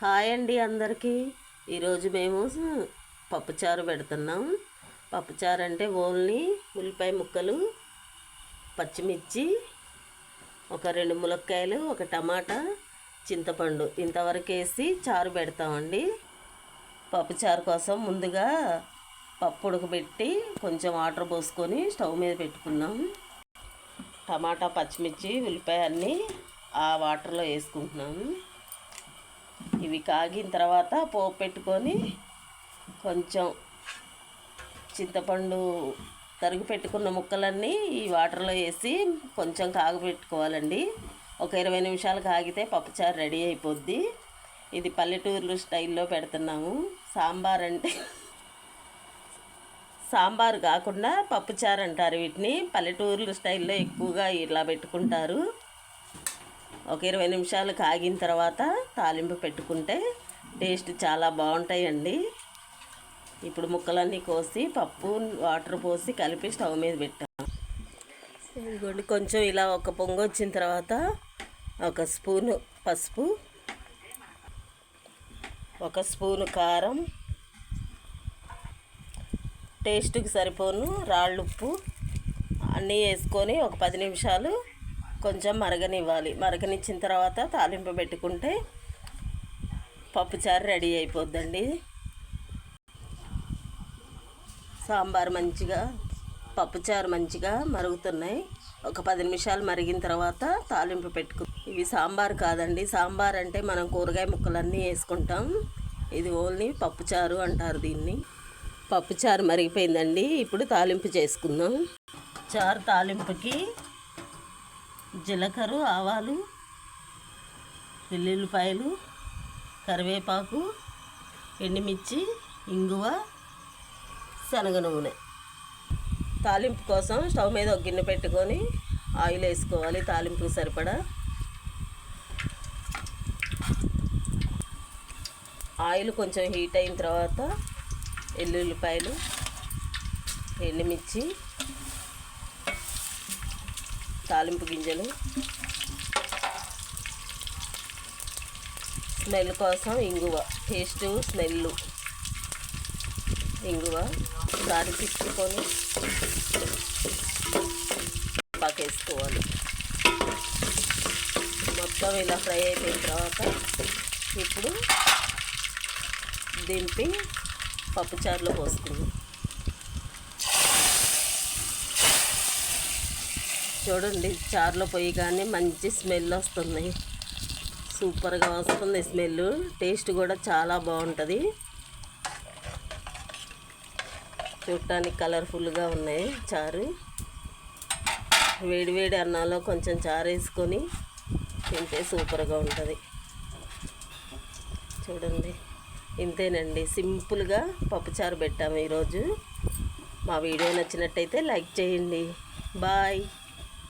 Hi అండి అందరికీ. ఈరోజు మేము పప్పుచారు పెడుతున్నాం. పప్పుచారు అంటే ఓన్లీ ఉల్లిపాయ ముక్కలు పచ్చిమిర్చి ఒక రెండు ములక్కాయలు ఒక టమాటా చింతపండు ఇంతవరకు వేసి చారు పెడతామండి. పప్పుచారు కోసం ముందుగా పప్పు ఉడకబెట్టి కొంచెం వాటర్ పోసుకొని స్టవ్ మీద పెట్టుకున్నాం. టమాటా పచ్చిమిర్చి ఉల్లిపాయ అన్నీ ఆ వాటర్లో వేసుకుంటున్నాము ఇవి కాగిన తర్వాత పోపు పెట్టుకొని కొంచెం చింతపండు తరుగు పెట్టుకున్న ముక్కలన్నీ ఈ వాటర్లో వేసి కొంచెం కాగబెట్టుకోవాలండి. ఒక ఇరవై నిమిషాలు కాగితే పప్పుచారు రెడీ అయిపోద్ది. ఇది పల్లెటూర్లు స్టైల్లో పెడుతున్నాము. సాంబార్ అంటే సాంబార్ కాకుండా పప్పుచారు అంటారు వీటిని. పల్లెటూర్లు స్టైల్లో ఎక్కువగా ఇలా పెట్టుకుంటారు. ఒక ఇరవై నిమిషాలు కాగిన తర్వాత తాలింపు పెట్టుకుంటే టేస్ట్ చాలా బాగుంటాయండి. ఇప్పుడు ముక్కలన్నీ కోసి పప్పు వాటర్ పోసి కలిపి స్టవ్ మీద పెట్టాను. ఇదిగోండి కొంచెం ఇలా ఒక పొంగు వచ్చిన తర్వాత ఒక స్పూను పసుపు ఒక స్పూను కారం టేస్ట్కి సరిపోను రాళ్ళుప్పు అన్నీ వేసుకొని ఒక పది నిమిషాలు కొంచెం మరగనివ్వాలి. మరగనిచ్చిన తర్వాత తాలింపు పెట్టుకుంటే పప్పుచారు రెడీ అయిపోద్దండి. సాంబార్ మంచిగా పప్పుచారు మంచిగా మరుగుతున్నాయి. ఒక పది నిమిషాలు మరిగిన తర్వాత తాలింపు పెట్టుకు ఇవి సాంబార్ కాదండి. సాంబార్ అంటే మనం కూరగాయ ముక్కలన్నీ వేసుకుంటాం. ఇది ఓన్లీ పప్పుచారు అంటారు దీన్ని. పప్పుచారు మరిగిపోయిందండి. ఇప్పుడు తాలింపు చేసుకుందాం. చారు తాలింపుకి జీలకర్ర ఆవాలు వెల్లుల్లిపాయలు కరివేపాకు ఎండుమిర్చి ఇంగువ శనగ నూనె. తాలింపు కోసం స్టవ్ మీద ఒక గిన్నె పెట్టుకొని ఆయిల్ వేసుకోవాలి. తాలింపుకి సరిపడా ఆయిల్ కొంచెం హీట్ అయిన తర్వాత ఎల్లుల్లిపాయలు ఎండుమిర్చి తాలింపు గింజలు. స్మెల్ కోసం ఇంగువ. టేస్ట్ స్మెల్ ఇంగువ దాన్ని తిప్పుకొని పాకేసుకోవాలి మొత్తం ఇలా ఫ్రై అయిపోయిన తర్వాత ఇప్పుడు దింపి పప్పుచారులో పోసుకుందాం. చూడండి చారులో పోయి కానీ మంచి స్మెల్ వస్తుంది. సూపర్గా వస్తుంది స్మెల్. టేస్ట్ కూడా చాలా బాగుంటుంది. చూడటానికి కలర్ఫుల్గా ఉన్నాయి చారు. వేడివేడి అన్నంలో కొంచెం చారు వేసుకొని తింటే సూపర్గా ఉంటుంది. చూడండి ఇంతేనండి. సింపుల్గా పప్పుచారు పెట్టాము ఈరోజు. మా వీడియో నచ్చినట్టయితే లైక్ చేయండి. బాయ్.